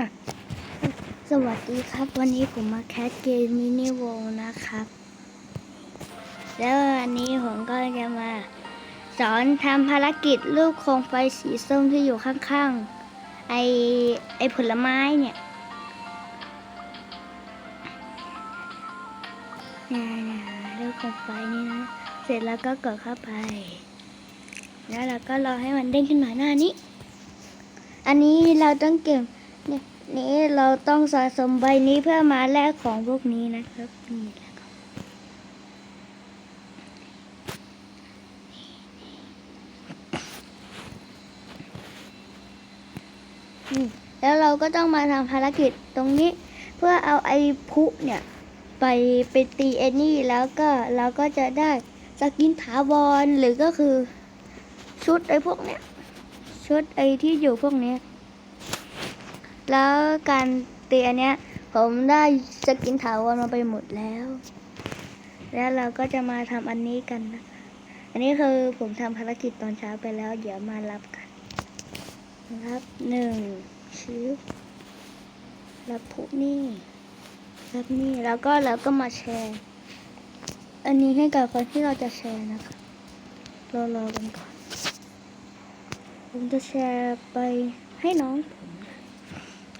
อะ สวัสดีครับ วันนี้ผมมาแคสเกมมินิโวนะครับ แล้ววันนี้ผมก็จะมา สอนทำภารกิจรูปโคมไฟสีส้มที่อยู่ข้างๆ ไอไอผลไม้เนี่ยนี่นะรูปโคมไฟนี่นะ เสร็จแล้วก็กดเข้าไป แล้วเราก็รอให้มันเด้งขึ้นมาหน้านี้อันนี้เราต้องเก็บ นี้เราต้องสะสมใบนี้เพื่อมาแลกของพวกนี้นะครับนี่แล้วก็แล้วเราก็ต้องมาทำภารกิจตรงนี้ เพื่อเอาไอ้พุเนี่ย ไปไปตีเอนนี่แล้วก็เราก็จะได้สกินถาวรหรือก็คือชุดไอ้พวกเนี้ยชุดไอ้ที่อยู่พวกเนี้ย แล้วการตีอันเนี้ยผมได้สกินถาวรมาไปหมดแล้ว แล้วเราก็จะมาทำอันนี้กันนะ อันนี้คือผมทำภารกิจตอนเช้าไปแล้ว เดี๋ยวมารับกัน รับหนึ่งชิ้วรับพวกนี้รับนี่แล้วก็เราก็มาแชร์ อันนี้ให้กับคนที่เราจะแชร์นะคะรอรอกันก่อน ผมจะแชร์ไปให้น้องผม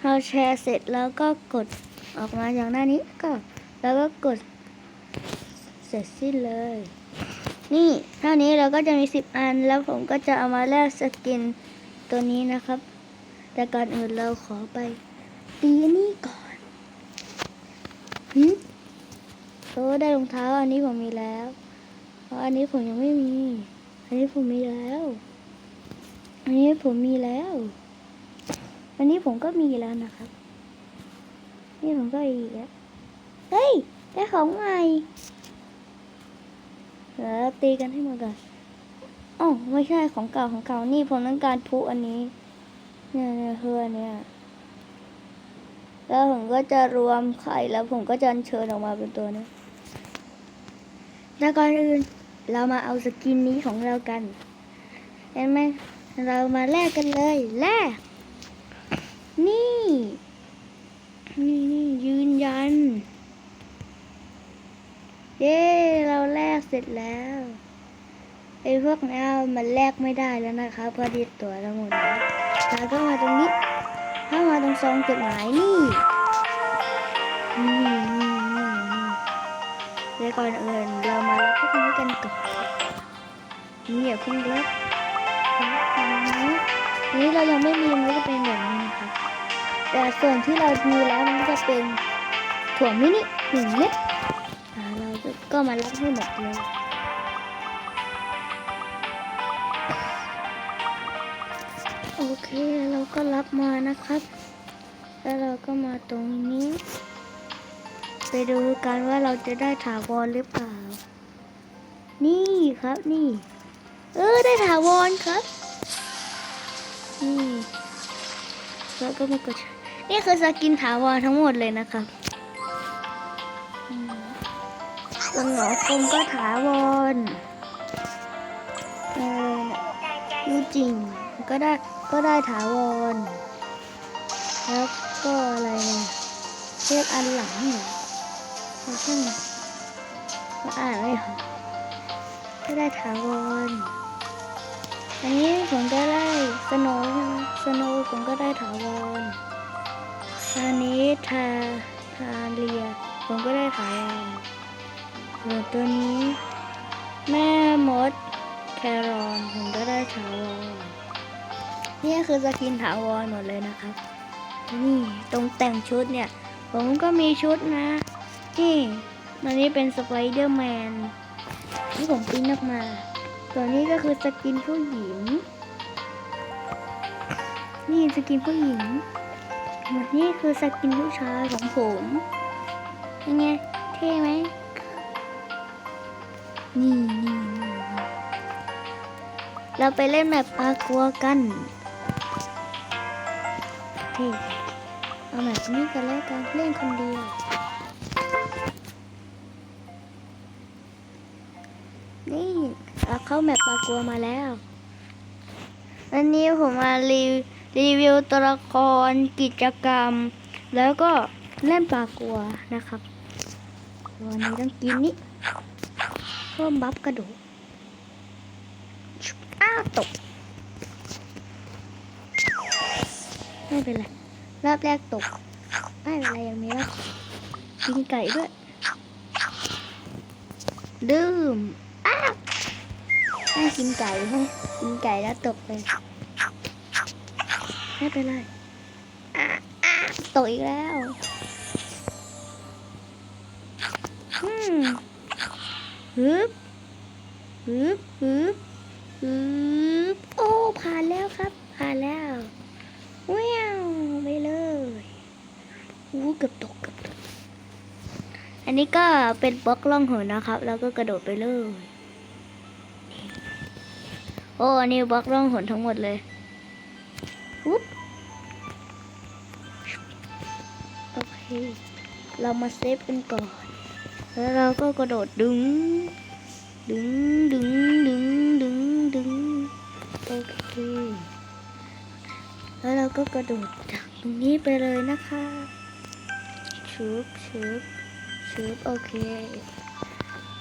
นะพอแชร์เสร็จแล้วก็กดออกมาอย่างหน้านี้ก็ แล้วก็กดเสร็จสิ้นเลย นี่เท่านี้เราก็จะมีสิบอัน แล้วผมก็จะเอามาแลกสกินตัวนี้นะครับ แต่ก่อนอื่นเราขอไป ตีนี่ก่อนหืมโอ้ได้รองเท้าอันนี้ผมมีแล้วอันนี้ผมยังไม่มี อันนี้ผมมีแล้ว อันนี้ผมมีแล้ว อันนี้ผมก็มีแล้วนะครับ นี่ผมก็อีกแล้วเฮ้ยได้ของใหม่เดี๋ยวตีกันให้หมดก่อนอ๋อไม่ใช่ของเก่าของเก่านี่ผมต้องการพุอันนี้ เนี่ยเนี่ยคืออันเนี่ยแล้วผมก็จะรวมไข่แล้วผมก็จะเชิญออกมาเป็นตัวนี้แล้วก่อนอื่นเรามาเอาสกินนี้ของเรากัน เห็นไหมเรามาแลกกันเลยแลก นี่ นี่นี่ยืนยัน เย้ เราแลกเสร็จแล้วไอ้พวกนี้มันแลกไม่ได้แล้วนะคะเพราะดีตัวเราหมดแล้วเราก็มาตรงนี้เข้ามาตรงซองจดหมายนี่นี่นี่นี่นี่เดี๋ยวก่อนอื่นเรามารับพวกนี้กันก่อนนี่อย่าเพิ่งเลิกนี้เรายังไม่มีมันก็เป็นแบบนี้นะคะ แต่ส่วนที่เรามีแล้วมันจะเป็นถั่วมินิหนึ่งเม็ดอ่าเราก็มารับให้หมดเลยโอเคเราก็รับมานะครับ แล้วเราก็มาตรงนี้ ไปดูกันว่าเราจะได้ถาวรหรือเปล่า นี่ครับนี่ เออได้ถาวรครับนี่แล้วก็มากดใช้ นี่คือสกินถาวรทั้งหมดเลยนะครับอืมตัวหงอกลมก็ถาวรเออยูจริง ก็ได้ก็ได้ถาวร แล้วก็อะไรเนี่ยเรียกอันหลังเหรอไม่ใช่ก็อ่านไม่ออกก็ได้ถาวรอันนี้ผมก็ได้สโนว์ใช่ไหมสโนว์ผมก็ได้ถาวร อันนี้ทาทาเรีย ผมก็ได้ถาวรส่วนตัวนี้ แม่มดแครอนผมก็ได้ถาวรนี่คือสกินถาวรหมดเลยนะครับ นี่ตรงแต่งชุดเนี่ย ผมก็มีชุดนะนี่อันนี้เป็นสไปเดอร์แมนที่ผมปิ้นออกมา ตัวนี้ก็คือสกินผู้หญิง นี่สกินผู้หญิง หมดนี่คือสกินผู้ชายของผมเป็นไงเท่ไหมนี่นี่นี่เราไปเล่นแบบปลากัวกันเท่เอาแบบนี้กันแล้วกันเล่นคนเดียวนี่เอาเข้าแมปปลากัวมาแล้ว วันนี้ผมมารี รีวิวตัวละครกิจกรรม แล้วก็เล่นปลากัวนะครับวันนี้ต้องกินนี่เพิ่มบัฟกระดูกชุบอ้าวตก ไม่เป็นไรรอบแรกตก ไม่เป็นไรยังมีรอบกินไก่ด้วย ดื่มอ้าวไม่กินไก่ให้กินไก่แล้วตกเลย ไม่เป็นไรตกอีกแล้วฮึบฮึบฮึบฮึบโอ้ ผ่านแล้วครับ ผ่านแล้วว้าวไปเลยอู้เกือบตกเกือบตก อันนี้ก็เป็นบล็อกล่องหนนะครับ แล้วก็กระโดดไปเลย โอ้ อันนี้บล็อกล่องหนทั้งหมดเลย ปุ๊บ เรามาเซฟกันก่อน แล้วเราก็กระโดดดึง ดึงดึงดึงดึงดึงโอเค แล้วเราก็กระโดดจากตรงนี้ไปเลยนะคะชุบชุบชุบโอเค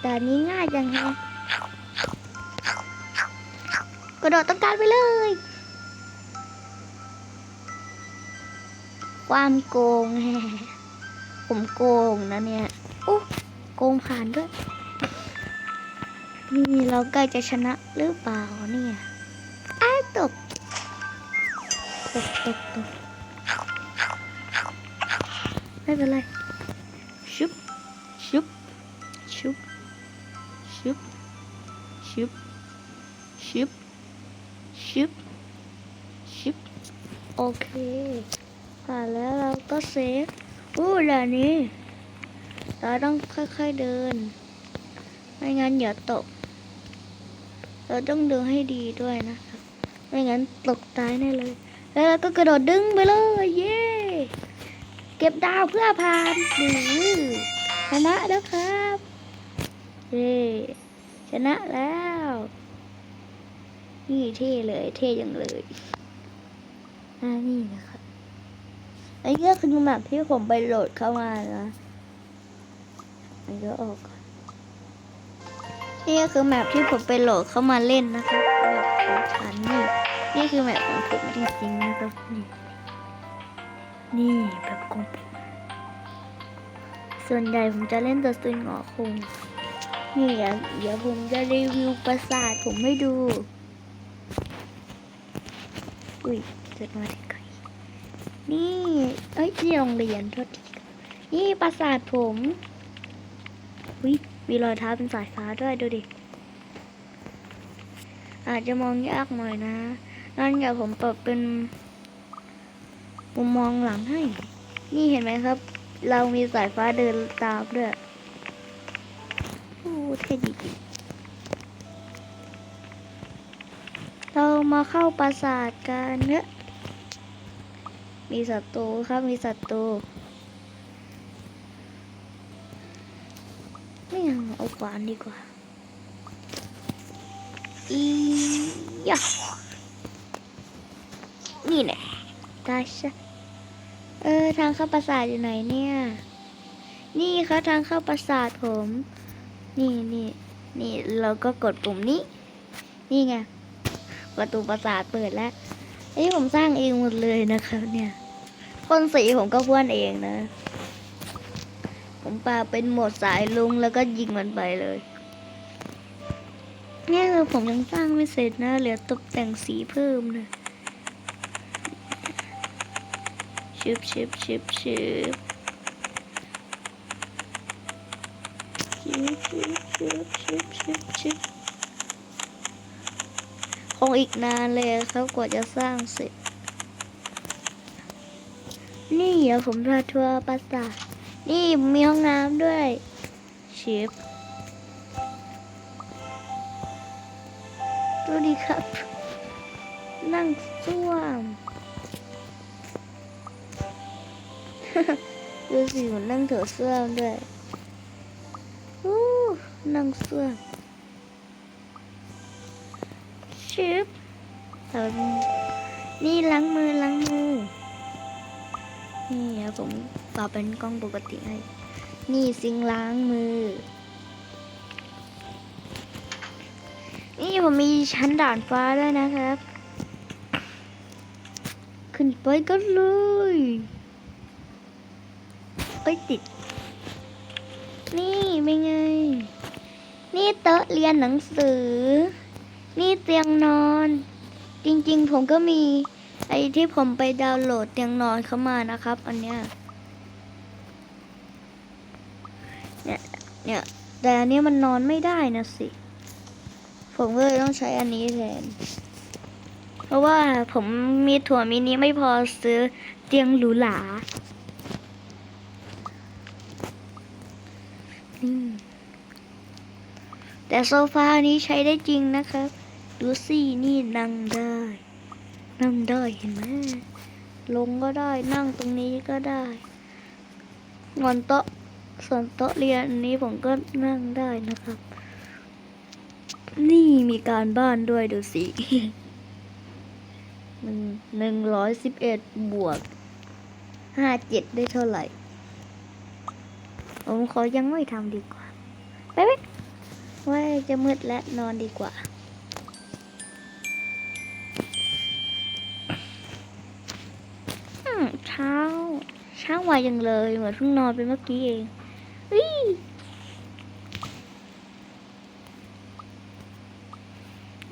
แต่นี้ง่ายจังไงกระโดดต้องการไปเลย ความโกงแฮ ผมโกงนะเนี่ยโอ้โกงผ่านด้วย นี่เราใกล้จะชนะหรือเปล่าเนี่ยอ้าตก ตกตกตกไม่เป็นไร ชุบ ชุบ ชุบ ชุบ ชุบ ชุบ ชุบ ชุบ โอเคผ่านแล้วเราก็เซฟ อู้ด่านนี้ เราต้องค่อยๆเดิน ไม่งั้นอย่าตก เราต้องเดินให้ดีด้วยนะครับ ไม่งั้นตกตายแน่เลย แล้วเราก็กระโดดดึงไปเลย เย้เก็บดาวเพื่อผ่านหรือชนะแล้วครับ เย้ชนะแล้ว นี่เท่เลย เท่จังเลยอ่านี่นะครับ ไอ้ก็คือแมปที่ผมไปโหลดเข้ามานะมันก็ออกนี่ก็คือแมปที่ผมไปโหลดเข้ามาเล่นนะครับแบบของฉันนี่ นี่คือแมปของผมจริงๆนะครับนี่นี่แบบของผมส่วนใหญ่ผมจะเล่นตัวซุนหงอคงนี่เดี๋ยวเดี๋ยวผมจะรีวิวปราสาทผมให้ดู อุ้ยเกิดมาที่ไกลนี่ เอ้ยนี่โรงเรียนโทษทีนี่ปราสาทผมอุ้ยมีรอยเท้าเป็นสายฟ้าด้วยดูดิ อาจจะมองยากหน่อยนะ นั่นเดี๋ยวผมเปรับเป็นมุมมองหลังให้ นี่เห็นไหมครับ เรามีสายฟ้าเดินตามด้วยโอ้เท่ดีเรามาเข้าปราสาทกันเนอะ มีศัตรูครับมีศัตรูไม่เอาเอาขวานดีกว่าอียะนี่แหละตายซะเออทางเข้าปราสาทอยู่ไหนเนี่ย นี่ค่ะทางเข้าปราสาทผม นี่นี่นี่เราก็กดปุ่มนี้ นี่ไงประตูปราสาทเปิดแล้วอันนี้ผมสร้างเองหมดเลยนะครับเนี่ย พ่นสีผมก็พ่นเองนะ ผมปาเป็นหมดสายลุงแล้วก็ยิงมันไปเลยนี่คือผมยังสร้างไม่เสร็จนะเหลือตกแต่งสีเพิ่มนะชิบชิบชิบชิบชิบชิบชิบชิบชิบชิบคงอีกนานเลยครับกว่าจะสร้างเสร็จ นี่ เดี๋ยวผมพาทัวร์ปราสาทนี่มีห้องน้ำด้วยชิบดูดิครับ นั่งส้วมดูสิผมนั่งเถอะเสื้อด้วยอู้นั่งเสื้อชิปนี่ล้างมือล้างมือ นี่เดี๋ยวผมปรับเป็นกล้องปกติให้ นี่ซิงล้างมือ นี่ผมมีชั้นด่านฟ้าด้วยนะครับ ขึ้นไปกันเลยไปติด นี่เป็นไง นี่โต๊ะเรียนหนังสือ นี่เตียงนอน จริงๆผมก็มี ไอ้ที่ผมไปดาวน์โหลดเตียงนอนเข้ามานะครับ อันเนี้ยเนี่ยเนี่ยแต่อันนี้มันนอนไม่ได้นะสิ ผมก็เลยต้องใช้อันนี้แทน เพราะว่าผมมีถั่วมินิไม่พอซื้อเตียงหรูหราแต่โซฟานี้ใช้ได้จริงนะครับ ดูสินี่นั่งได้ นั่งได้เห็นไหมลงก็ได้นั่งตรงนี้ก็ได้นอนโต๊ะส่วนโต๊ะเรียนนี้ผมก็นั่งได้นะครับ นี่มีการบ้านด้วยดูสิหนึ่งหนึ่งร้อยสิบเอ็ดบวกห้าเจ็ดได้เท่าไหร่ ผมขอยังไม่ทำดีกว่า ไปไหว่าจะมืดและนอนดีกว่า เช้า เช้าไวยังเลย เหมือนเพิ่งนอนไปเมื่อกี้เองอุ๊ย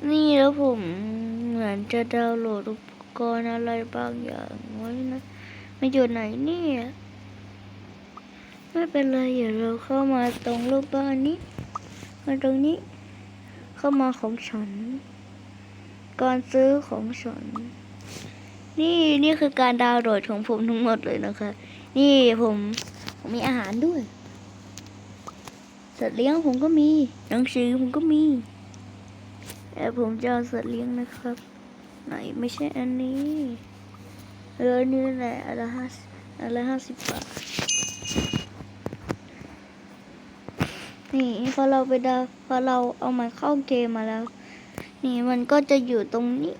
นี่แล้วผมเหมือนจะดาวน์โหลดอุปกรณ์อะไรบางอย่างไว้นะมันอยู่ไหนเนี่ยไม่เป็นไรเดี๋ยวเราเข้ามาตรงรูปบ้านนี้มาตรงนี้ เข้ามาของฉันการซื้อของฉัน นี่นี่คือการดาวน์โหลดของผมทั้งหมดเลยนะคะ นี่ผมผมมีอาหารด้วยสัตว์เลี้ยงผมก็มีหนังสือผมก็มีแต่ผมจะเอาสัตว์เลี้ยงนะครับ ไหนไม่ใช่อันนี้เออนี่แหละอันละห้าอันละห้าสิบบาทนี่พอเราไปดาวพอเราเอามันเข้าเกมมาแล้ว นี่มันก็จะอยู่ตรงนี้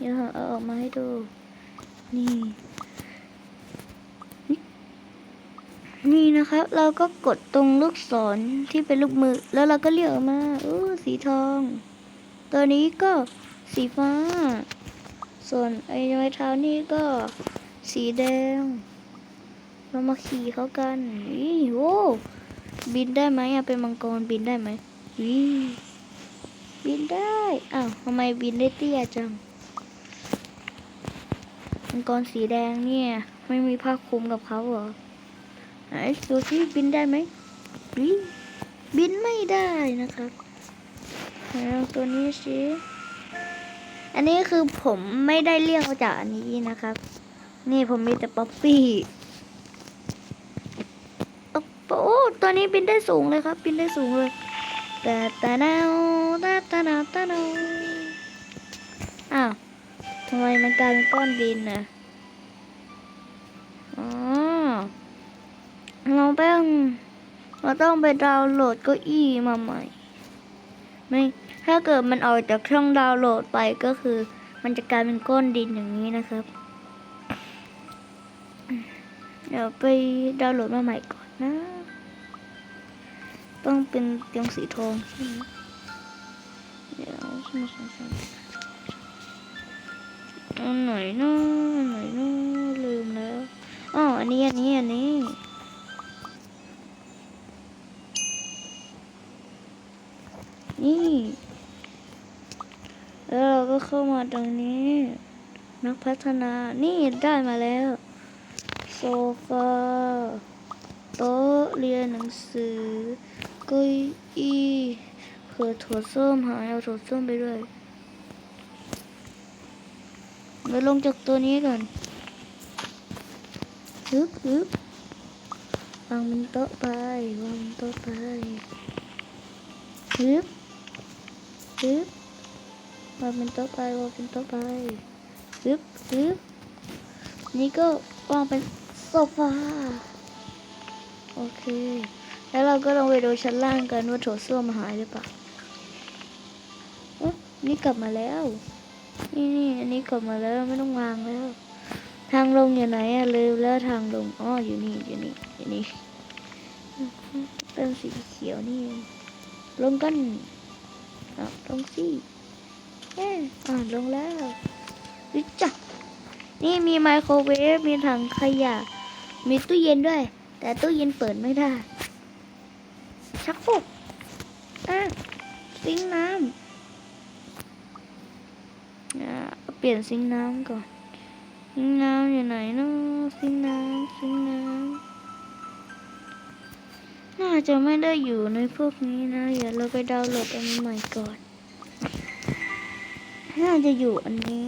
เดี๋ยวเอาออกมาให้ดู นี่ นี่นะครับ เราก็กดตรงลูกศรที่เป็นลูกมือ แล้วเราก็เลือกออกมาอู้สีทอง ตัวนี้ก็สีฟ้า ส่วนไอ้ไม้เท้านี่ก็สีแดง เรามาขี่เขากันอีโว้บินได้ไหมอะเป็นมังกรบินได้ไหมอีบินได้ อ้าวทำไมบินได้เตี้ยจัง มังกรสีแดงเนี่ย ไม่มีผ้าคลุมกับเขาเหรอไหนดูสิบินได้ไหมบินบินไม่ได้นะครับไหนลองตัวนี้สิอันนี้คือผมไม่ได้เรียกมาจากอันนี้นะครับ นี่ผมมีแต่ป๊อปปี้โอ้โอ้ตัวนี้บินได้สูงเลยครับ บินได้สูงเลยแต่แต่นาวแต่แต่นาวแต่นาวอ้าว ทำไมมันกลายเป็นก้อนดินน่ะอ๋อเราต้องเราต้องไปดาวน์โหลดเก้าอี้มาใหม่ไม่ถ้าเกิดมันออกจากช่องดาวน์โหลดไปก็คือ มันจะกลายเป็นก้อนดินอย่างนี้นะครับ เดี๋ยวไปดาวน์โหลดมาใหม่ก่อนนะ ต้องเป็นเตียงสีทองใช่ไหมเดี๋ยวมาสองสาม อันไหนนาะอันไหนนาะลืมแล้วอ๋ออันนี้อันนี้อันนี้นี่ แล้วเราก็เข้ามาตรงนี้ นักพัฒนา นี่ได้มาแล้ว โซฟา โต๊ะเรียนหนังสือเก้าอี้เผื่อถั่วส้มหายเอาถั่วส้มไปด้วย เดี๋ยวลงจากตัวนี้ก่อนฮึบฮึบวางบนโต๊ะไปวางบนโต๊ะไปฮึบฮึบวางบนโต๊ะไปวางบนโต๊ะไปฮึบฮึบนี่ก็วางเป็นโซฟาโอเค แล้วเราก็ลงไปดูชั้นล่างกันว่าโถส้วมหายหรือเปล่าอ๊ะนี่กลับมาแล้ว นี่นี่อันนี้กลับมาแล้วไม่ต้องวางแล้ว ทางลงอยู่ไหนอะลืมแล้วทางลงอ๋ออยู่นี่อยู่นี่อยู่นี่เป็นสีเขียวนี่ ลงกันอะลงสิเอ๊อ่าลงแล้ววิจักนี่มีไมโครเวฟมีถังขยะ มีตู้เย็นด้วย แต่ตู้เย็นเปิดไม่ได้ ชักโครกอะซิงน้ำ อะเปลี่ยนซิงน้ำก่อนซิงน้ำอยู่ไหนเนาะซิงน้ำซิงน้ำน่าจะไม่ได้อยู่ในพวกนี้นะเดี๋ยวเราไปดาวน์โหลดอันใหม่ก่อนน่าจะอยู่อันนี้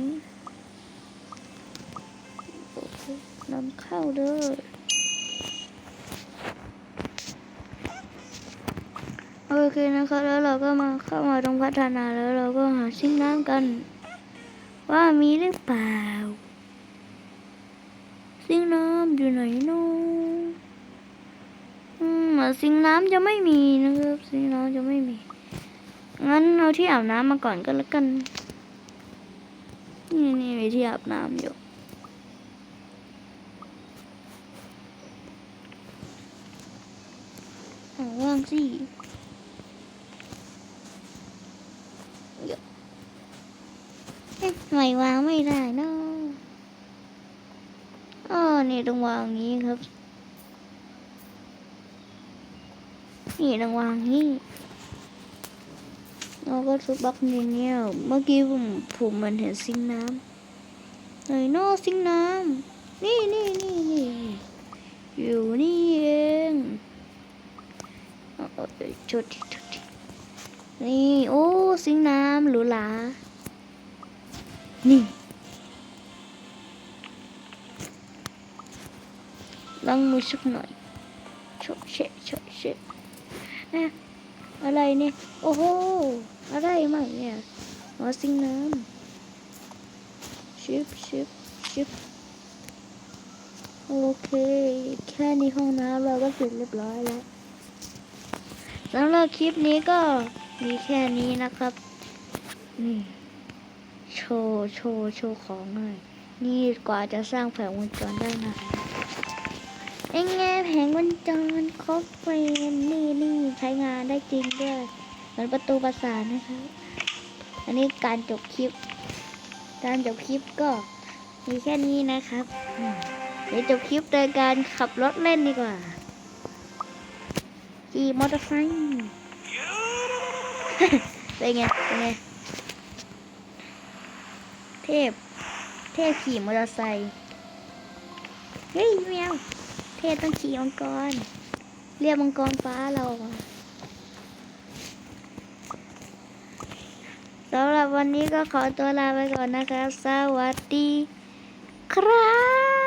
นำเข้าเด้อโอเคนะคะแล้วเราก็มาเข้ามาตรงพัฒนาแล้วเราก็หาซิงน้ำกัน ว่ามีหรือเปล่า ซิงน้ำอยู่ไหนนาะอืมเหมือนซิงน้ำจะไม่มีนะครับซิงน้ำจะไม่มี งั้นเอาที่อาบน้ำมาก่อนก็แล้วกัน นี่นี่มีที่อาบน้ำอยู่เอว่างสิเดี๋ยวเอ๊ะทำ ไม่วางไม่ได้เนาะอ๋อนี่ต้องวางอย่างนี้ครับ นี่ต้องวางนี้แล้วก็ทุบบล็อกนี้เนี่ยเมื่อกี้ผมผมมันเห็นซิงน้ำไหนเนอะซิงน้ำนี่นี่นี่นี่อยู่นี่เองเออชดีชดีนี่ โอ้ ซิงน้ำหรูหรา นี่ล้างมือสักหน่อยโชะเชะโชะเชะอะอะไรเนี่ย โอ้โห อะไรใหม่เนี่ยหัวซิงน้ำชิบชิบชิบโอเค แค่นี้ห้องน้ำเราก็เสร็จเรียบร้อยแล้วสำหรับคลิปนี้ก็มีแค่นี้นะครับ นี่ โชว์โชว์โชว์ของหน่อย นี่กว่าจะสร้างแผงวงจรได้นะเอ็งไงแผงวงจรครบเฟรมนี่นี่ใช้งานได้จริงด้วยเหมือนประตูประสานนะครับ อันนี้การจบคลิป การจบคลิปก็มีแค่นี้นะครับ เดี๋ยวจบคลิปโดยการขับรถเล่นดีกว่าขี่มอเตอร์ไซค์เป็นไงเป็นไง พ เทพขี่มอเตอร์ไซค์ เฮ้ยแมว เทพต้องขี่มังกร เรียกมังกรฟ้าเราสำหรับวันนี้ก็ขอตัวลาไปก่อนนะครับ สวัสดีครับ